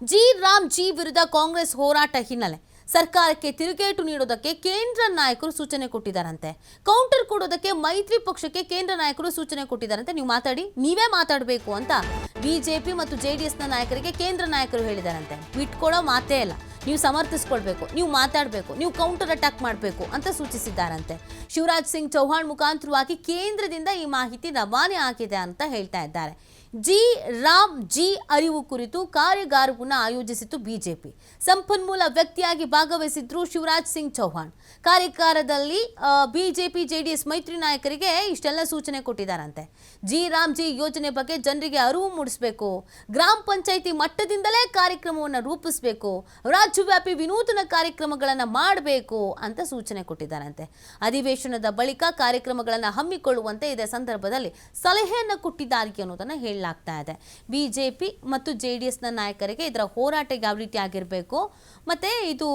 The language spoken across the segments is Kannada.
ಜಿ ರಾಮ್ ಜಿ ವಿರುದ್ಧ ಕಾಂಗ್ರೆಸ್ ಹೋರಾಟ ಹಿನ್ನೆಲೆ ಸರ್ಕಾರಕ್ಕೆ ತಿರುಗೇಟು ನೀಡೋದಕ್ಕೆ ಕೇಂದ್ರ ನಾಯಕರು ಸೂಚನೆ ಕೊಟ್ಟಿದ್ದಾರಂತೆ. ಕೌಂಟರ್ ಕೊಡೋದಕ್ಕೆ ಮೈತ್ರಿ ಪಕ್ಷಕ್ಕೆ ಕೇಂದ್ರ ನಾಯಕರು ಸೂಚನೆ ಕೊಟ್ಟಿದ್ದಾರಂತೆ. ನೀವು ಮಾತಾಡಿ, ನೀವೇ ಮಾತಾಡಬೇಕು ಅಂತ ಬಿಜೆಪಿ ಮತ್ತು ಜೆ ಡಿ ಎಸ್ನ ನಾಯಕರಿಗೆ ಕೇಂದ್ರ ನಾಯಕರು ಹೇಳಿದಾರಂತೆ ಬಿಟ್ಕೊಡೋ ಮಾತೇ ಇಲ್ಲ. ನೀವು ಸಮರ್ಥಿಸ್ಕೊಳ್ಬೇಕು, ನೀವು ಮಾತಾಡಬೇಕು, ನೀವು ಕೌಂಟರ್ ಅಟ್ಯಾಕ್ ಮಾಡಬೇಕು ಅಂತ ಸೂಚಿಸಿದ್ದಾರಂತೆ. ಶಿವರಾಜ್ ಸಿಂಗ್ ಚೌಹಾಣ್ ಮುಖಾಂತರವಾಗಿ ಕೇಂದ್ರದಿಂದ ಈ ಮಾಹಿತಿ ರವಾನೆ ಆಗಿದೆ ಅಂತ ಹೇಳ್ತಾ ಇದ್ದಾರೆ. ಜಿ ರಾಮ್ ಜಿ ಅರಿವು ಕುರಿತು ಕಾರ್ಯಾಗಾರವನ್ನು ಆಯೋಜಿಸಿತು ಬಿಜೆಪಿ. ಸಂಪನ್ಮೂಲ ವ್ಯಕ್ತಿಯಾಗಿ ಭಾಗವಹಿಸಿದ್ರು ಶಿವರಾಜ್ ಸಿಂಗ್ ಚೌಹಾಣ್. ಕಾರ್ಯಾಗಾರದಲ್ಲಿ ಬಿಜೆಪಿ, ಜೆಡಿಎಸ್ ಮೈತ್ರಿ ನಾಯಕರಿಗೆ ಇಷ್ಟೆಲ್ಲ ಸೂಚನೆ ಕೊಟ್ಟಿದ್ದಾರಂತೆ. ಜಿ ರಾಮ್ ಜಿ ಯೋಜನೆ ಬಗ್ಗೆ ಜನರಿಗೆ ಅರಿವು ಮೂಡಿಸಬೇಕು. ಗ್ರಾಮ ಪಂಚಾಯಿತಿ ಮಟ್ಟದಿಂದಲೇ ಕಾರ್ಯಕ್ರಮವನ್ನು ರೂಪಿಸಬೇಕು. ರಾಜ್ಯವ್ಯಾಪಿ ವಿನೂತನ ಕಾರ್ಯಕ್ರಮಗಳನ್ನು ಮಾಡಬೇಕು ಅಂತ ಸೂಚನೆ ಕೊಟ್ಟಿದ್ದಾರಂತೆ. ಅಧಿವೇಶನದ ಬಳಿಕ ಕಾರ್ಯಕ್ರಮಗಳನ್ನು ಹಮ್ಮಿಕೊಳ್ಳುವಂತೆ ಇದೇ ಸಂದರ್ಭದಲ್ಲಿ ಸಲಹೆಯನ್ನು ಕೊಟ್ಟಿದ್ದಾರೆ ಅನ್ನೋದನ್ನು ಹೇಳಲಾಗ್ತಾ ಇದೆ. ಬಿಜೆಪಿ ಮತ್ತು ಜೆ ಡಿ ಎಸ್ನ ನಾಯಕರಿಗೆ ಇದರ ಹೋರಾಟ ಯಾವ ರೀತಿ ಆಗಿರಬೇಕು. ಮತ್ತು ಇದು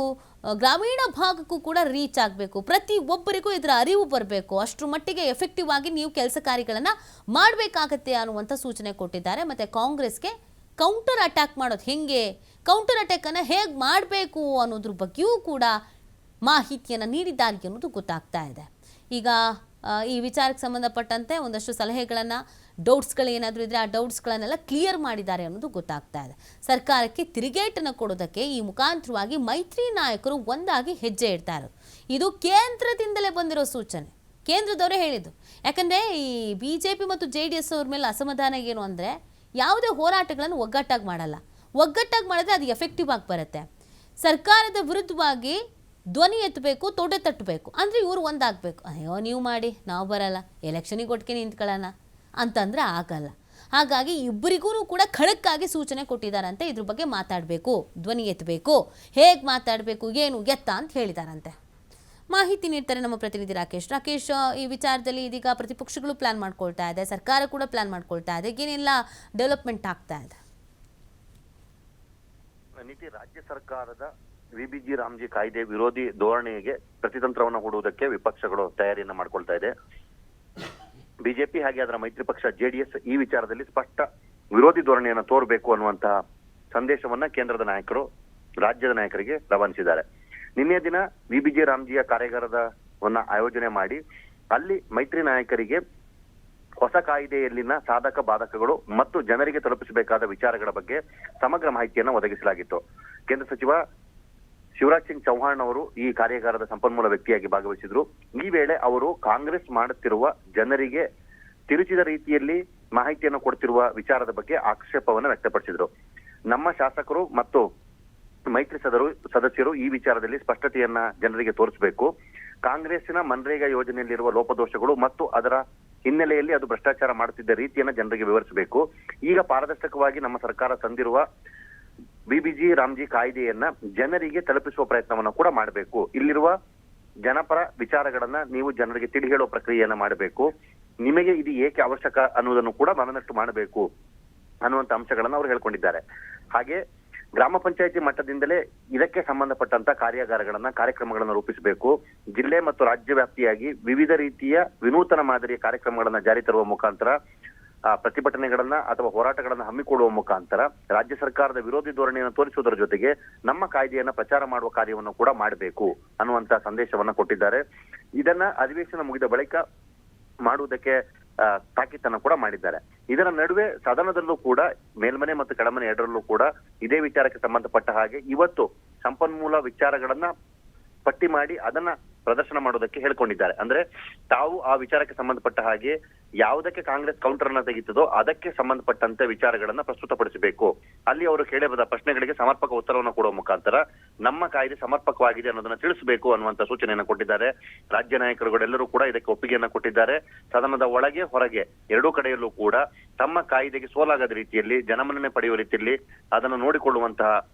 ಗ್ರಾಮೀಣ ಭಾಗಕ್ಕೂ ಕೂಡ ರೀಚ್ ಆಗಬೇಕು. ಪ್ರತಿ ಒಬ್ಬರಿಗೂ ಇದರ ಅರಿವು ಬರಬೇಕು. ಅಷ್ಟರ ಮಟ್ಟಿಗೆ ಎಫೆಕ್ಟಿವ್ ಆಗಿ ನೀವು ಕೆಲಸ ಕಾರ್ಯಗಳನ್ನು ಮಾಡಬೇಕಾಗತ್ತೆ ಅನ್ನುವಂಥ ಸೂಚನೆ ಕೊಟ್ಟಿದ್ದಾರೆ. ಮತ್ತು ಕಾಂಗ್ರೆಸ್ಗೆ ಕೌಂಟರ್ ಅಟ್ಯಾಕ್ ಮಾಡೋದು ಹೇಗೆ? ಕೌಂಟರ್ ಅಟ್ಯಾಕನ್ನು ಹೇಗೆ ಮಾಡಬೇಕು ಅನ್ನೋದ್ರ ಬಗ್ಗೆಯೂ ಕೂಡ ಮಾಹಿತಿಯನ್ನು ನೀಡಿದ್ದಾರೆ ಅನ್ನೋದು ಗೊತ್ತಾಗ್ತಾ ಇದೆ. ಈಗ ಈ ವಿಚಾರಕ್ಕೆ ಸಂಬಂಧಪಟ್ಟಂತೆ ಒಂದಷ್ಟು ಸಲಹೆಗಳನ್ನು ಡೌಟ್ಸ್ಗಳು ಏನಾದರೂ ಇದ್ದರೆ ಆ ಡೌಟ್ಸ್ಗಳನ್ನೆಲ್ಲ ಕ್ಲಿಯರ್ ಮಾಡಿದ್ದಾರೆ ಅನ್ನೋದು ಗೊತ್ತಾಗ್ತಾ ಇದೆ. ಸರ್ಕಾರಕ್ಕೆ ತಿರುಗೇಟನ್ನು ಕೊಡೋದಕ್ಕೆ ಈ ಮುಖಾಂತರವಾಗಿ ಮೈತ್ರಿ ನಾಯಕರು ಒಂದಾಗಿ ಹೆಜ್ಜೆ ಇಡ್ತಾ ಇರೋದು. ಇದು ಕೇಂದ್ರದಿಂದಲೇ ಬಂದಿರೋ ಸೂಚನೆ. ಕೇಂದ್ರದವರೇ ಹೇಳಿದ್ದು. ಯಾಕಂದರೆ ಈ ಬಿ ಜೆ ಪಿ ಮತ್ತು ಜೆ ಡಿ ಎಸ್ ಅವ್ರ ಮೇಲೆ ಅಸಮಾಧಾನ ಏನು ಅಂದರೆ ಯಾವುದೇ ಹೋರಾಟಗಳನ್ನು ಒಗ್ಗಟ್ಟಾಗಿ ಮಾಡಲ್ಲ. ಒಗ್ಗಟ್ಟಾಗಿ ಮಾಡಿದ್ರೆ ಅದು ಎಫೆಕ್ಟಿವ್ ಆಗಿ ಬರುತ್ತೆ. ಸರ್ಕಾರದ ವಿರುದ್ಧವಾಗಿ ಧ್ವನಿ ಎತ್ತಬೇಕು ತೊಡೆ ತಟ್ಟಬೇಕು, ಅಂದರೆ ಇವರು ಒಂದಾಗಬೇಕು. ಅಯ್ಯೋ, ನೀವು ಮಾಡಿ, ನಾವು ಬರಲ್ಲ ಎಲೆಕ್ಷನಿಗೆ ಒಟ್ಟಿಗೆ ನಿಂತ್ಕೊಳ್ಳೋಣ ಅಂತಂದರೆ ಆಗಲ್ಲ. ಹಾಗಾಗಿ ಇಬ್ಬರಿಗೂ ಕೂಡ ಖಳಕ್ಕಾಗಿ ಸೂಚನೆ ಕೊಟ್ಟಿದ್ದಾರಂತೆ, ಇದ್ರ ಬಗ್ಗೆ ಮಾತಾಡಬೇಕು, ಧ್ವನಿ ಎತ್ತಬೇಕು, ಹೇಗೆ ಮಾತಾಡಬೇಕು, ಏನು ಎತ್ತ ಅಂತ ಹೇಳಿದಾರಂತೆ. ಮಾಹಿತಿ ನೀಡ್ತಾರೆ ನಮ್ಮ ಪ್ರತಿನಿಧಿ ರಾಕೇಶ್. ರಾಕೇಶ್, ಈ ವಿಚಾರದಲ್ಲಿ ಇದೀಗ ಪ್ರತಿಪಕ್ಷಗಳು ಪ್ಲಾನ್ ಮಾಡ್ಕೊಳ್ತಾ ಇದೆ, ಸರ್ಕಾರ ಕೂಡ ಪ್ಲಾನ್ ಮಾಡ್ಕೊಳ್ತಾ ಇದೆ, ಏನೆಲ್ಲ ಡೆವಲಪ್ಮೆಂಟ್ ಆಗ್ತಾ ಇದೆ? ರಾಜ್ಯ ಸರ್ಕಾರದ ವಿಬಿಜಿ ರಾಮ್ಜಿ ಕಾಯ್ದೆ ವಿರೋಧಿ ಧೋರಣೆಗೆ ಪ್ರತಿತಂತ್ರವನ್ನು ಹೂಡುವುದಕ್ಕೆ ವಿಪಕ್ಷಗಳು ತಯಾರಿಯನ್ನ ಮಾಡ್ಕೊಳ್ತಾ ಇದೆ. ಬಿಜೆಪಿ ಹಾಗೆ ಅದರ ಮೈತ್ರಿ ಪಕ್ಷ ಜೆಡಿಎಸ್ ಈ ವಿಚಾರದಲ್ಲಿ ಸ್ಪಷ್ಟ ವಿರೋಧಿ ಧೋರಣೆಯನ್ನು ತೋರಬೇಕು ಅನ್ನುವಂತಹ ಸಂದೇಶವನ್ನ ಕೇಂದ್ರದ ನಾಯಕರು, ರಾಜ್ಯದ ನಾಯಕರಿಗೆ ರವಾನಿಸಿದ್ದಾರೆ. ನಿನ್ನೆ ದಿನ ವಿಬಿಜಿ ರಾಮ್ಜಿಯ ಕಾರ್ಯಾಗಾರದವನ್ನ ಆಯೋಜನೆ ಮಾಡಿ ಅಲ್ಲಿ ಮೈತ್ರಿ ನಾಯಕರಿಗೆ ಹೊಸ ಕಾಯ್ದೆಯಲ್ಲಿನ ಸಾಧಕ ಬಾಧಕಗಳು ಮತ್ತು ಜನರಿಗೆ ತಲುಪಿಸಬೇಕಾದ ವಿಚಾರಗಳ ಬಗ್ಗೆ ಸಮಗ್ರ ಮಾಹಿತಿಯನ್ನು ಒದಗಿಸಲಾಗಿತ್ತು. ಕೇಂದ್ರ ಸಚಿವ ಶಿವರಾಜ್ ಸಿಂಗ್ ಚೌಹಾಣ್ ಅವರು ಈ ಕಾರ್ಯಾಗಾರದ ಸಂಪನ್ಮೂಲ ವ್ಯಕ್ತಿಯಾಗಿ ಭಾಗವಹಿಸಿದ್ರು. ಈ ವೇಳೆ ಅವರು ಕಾಂಗ್ರೆಸ್ ಮಾಡುತ್ತಿರುವ ಜನರಿಗೆ ತಿರುಚಿದ ರೀತಿಯಲ್ಲಿ ಮಾಹಿತಿಯನ್ನು ಕೊಡ್ತಿರುವ ವಿಚಾರದ ಬಗ್ಗೆ ಆಕ್ಷೇಪವನ್ನು ವ್ಯಕ್ತಪಡಿಸಿದ್ರು. ನಮ್ಮ ಶಾಸಕರು ಮತ್ತು ಮೈತ್ರಿ ಸದರು, ಸದಸ್ಯರು ಈ ವಿಚಾರದಲ್ಲಿ ಸ್ಪಷ್ಟತೆಯನ್ನ ಜನರಿಗೆ ತೋರಿಸಬೇಕು. ಕಾಂಗ್ರೆಸ್ಸಿನ ಮನ್ರೇಗಾ ಯೋಜನೆಯಲ್ಲಿರುವ ಲೋಪದೋಷಗಳು ಮತ್ತು ಅದರ ಹಿನ್ನೆಲೆಯಲ್ಲಿ ಅದು ಭ್ರಷ್ಟಾಚಾರ ಮಾಡುತ್ತಿದ್ದ ರೀತಿಯನ್ನ ಜನರಿಗೆ ವಿವರಿಸಬೇಕು. ಈಗ ಪಾರದರ್ಶಕವಾಗಿ ನಮ್ಮ ಸರ್ಕಾರ ತಂದಿರುವ ಬಿಬಿಜಿ ರಾಮ್ಜಿ ಕಾಯ್ದೆಯನ್ನ ಜನರಿಗೆ ತಲುಪಿಸುವ ಪ್ರಯತ್ನವನ್ನ ಕೂಡ ಮಾಡಬೇಕು. ಇಲ್ಲಿರುವ ಜನಪರ ವಿಚಾರಗಳನ್ನ ನೀವು ಜನರಿಗೆ ತಿಳಿ ಹೇಳುವ ಪ್ರಕ್ರಿಯೆಯನ್ನ ಮಾಡಬೇಕು. ನಿಮಗೆ ಇದು ಏಕೆ ಅವಶ್ಯಕ ಅನ್ನುವುದನ್ನು ಕೂಡ ಮನದಷ್ಟು ಮಾಡಬೇಕು ಅನ್ನುವಂತ ಅಂಶಗಳನ್ನ ಅವರು ಹೇಳ್ಕೊಂಡಿದ್ದಾರೆ. ಹಾಗೆ ಗ್ರಾಮ ಪಂಚಾಯತಿ ಮಟ್ಟದಿಂದಲೇ ಇದಕ್ಕೆ ಸಂಬಂಧಪಟ್ಟಂತ ಕಾರ್ಯಾಗಾರಗಳನ್ನ, ಕಾರ್ಯಕ್ರಮಗಳನ್ನು ರೂಪಿಸಬೇಕು. ಜಿಲ್ಲೆ ಮತ್ತು ರಾಜ್ಯ ವ್ಯಾಪ್ತಿಯಾಗಿ ವಿವಿಧ ರೀತಿಯ ವಿನೂತನ ಮಾದರಿಯ ಕಾರ್ಯಕ್ರಮಗಳನ್ನ ಜಾರಿ ತರುವ ಮುಖಾಂತರ ಪ್ರತಿಭಟನೆಗಳನ್ನ ಅಥವಾ ಹೋರಾಟಗಳನ್ನ ಹಮ್ಮಿಕೊಳ್ಳುವ ಮುಖಾಂತರ ರಾಜ್ಯ ಸರ್ಕಾರದ ವಿರೋಧಿ ಧೋರಣೆಯನ್ನು ತೋರಿಸುವುದರ ಜೊತೆಗೆ ನಮ್ಮ ಕಾಯ್ದೆಯನ್ನ ಪ್ರಚಾರ ಮಾಡುವ ಕಾರ್ಯವನ್ನು ಕೂಡ ಮಾಡಬೇಕು ಅನ್ನುವಂತ ಸಂದೇಶವನ್ನ ಕೊಟ್ಟಿದ್ದಾರೆ. ಇದನ್ನ ಅಧಿವೇಶನ ಮುಗಿದ ಬಳಿಕ ಮಾಡುವುದಕ್ಕೆ ತಾಕೀತನ್ನು ತಾಕೀತನ್ನ ಕೂಡ ಮಾಡಿದ್ದಾರೆ. ಇದರ ನಡುವೆ ಸದನದಲ್ಲೂ ಕೂಡ, ಮೇಲ್ಮನೆ ಮತ್ತು ಕೆಳಮನೆ ಎರಡರಲ್ಲೂ ಕೂಡ ಇದೇ ವಿಚಾರಕ್ಕೆ ಸಂಬಂಧಪಟ್ಟ ಹಾಗೆ ಇವತ್ತು ಸಂಪನ್ಮೂಲ ವಿಚಾರಗಳನ್ನ ಪಟ್ಟಿ ಮಾಡಿ ಅದನ್ನ ಪ್ರದರ್ಶನ ಮಾಡೋದಕ್ಕೆ ಹೇಳ್ಕೊಂಡಿದ್ದಾರೆ. ಅಂದ್ರೆ ತಾವು ಆ ವಿಚಾರಕ್ಕೆ ಸಂಬಂಧಪಟ್ಟ ಹಾಗೆ ಯಾವುದಕ್ಕೆ ಕಾಂಗ್ರೆಸ್ ಕೌಂಟರ್ ಅನ್ನ ತೆಗಿತದೋ ಅದಕ್ಕೆ ಸಂಬಂಧಪಟ್ಟಂತೆ ವಿಚಾರಗಳನ್ನ ಪ್ರಸ್ತುತಪಡಿಸಬೇಕು. ಅಲ್ಲಿ ಅವರು ಕೇಳಿದ ಪ್ರಶ್ನೆಗಳಿಗೆ ಸಮರ್ಪಕ ಉತ್ತರವನ್ನು ಕೊಡುವ ಮುಖಾಂತರ ನಮ್ಮ ಕಾಯ್ದೆ ಸಮರ್ಪಕವಾಗಿದೆ ಅನ್ನೋದನ್ನ ತಿಳಿಸಬೇಕು ಅನ್ನುವಂತ ಸೂಚನೆಯನ್ನು ಕೊಟ್ಟಿದ್ದಾರೆ. ರಾಜ್ಯ ನಾಯಕರುಗಳೆಲ್ಲರೂ ಕೂಡ ಇದಕ್ಕೆ ಒಪ್ಪಿಗೆಯನ್ನ ಕೊಟ್ಟಿದ್ದಾರೆ. ಸದನದ ಒಳಗೆ ಹೊರಗೆ ಎರಡೂ ಕಡೆಯಲ್ಲೂ ಕೂಡ ತಮ್ಮ ಕಾಯ್ದೆಗೆ ಸೋಲಾಗದ ರೀತಿಯಲ್ಲಿ ಜನಮನ್ನಣೆ ಪಡೆಯುವ ರೀತಿಯಲ್ಲಿ ಅದನ್ನು ನೋಡಿಕೊಳ್ಳುವಂತಹ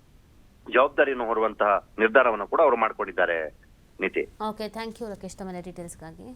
ಜವಾಬ್ದಾರಿಯನ್ನು ಹೊರುವಂತಹ ನಿರ್ಧಾರವನ್ನು ಕೂಡ ಅವರು ಮಾಡಿಕೊಂಡಿದ್ದಾರೆ. ನಿತಿ ಓಕೆ ಥ್ಯಾಂಕ್ ಯು ಲೋಕೇಶ್ ತಮ್ಮೆಲ್ಲ ಡೀಟೇಲ್ಸ್ಗಾಗಿ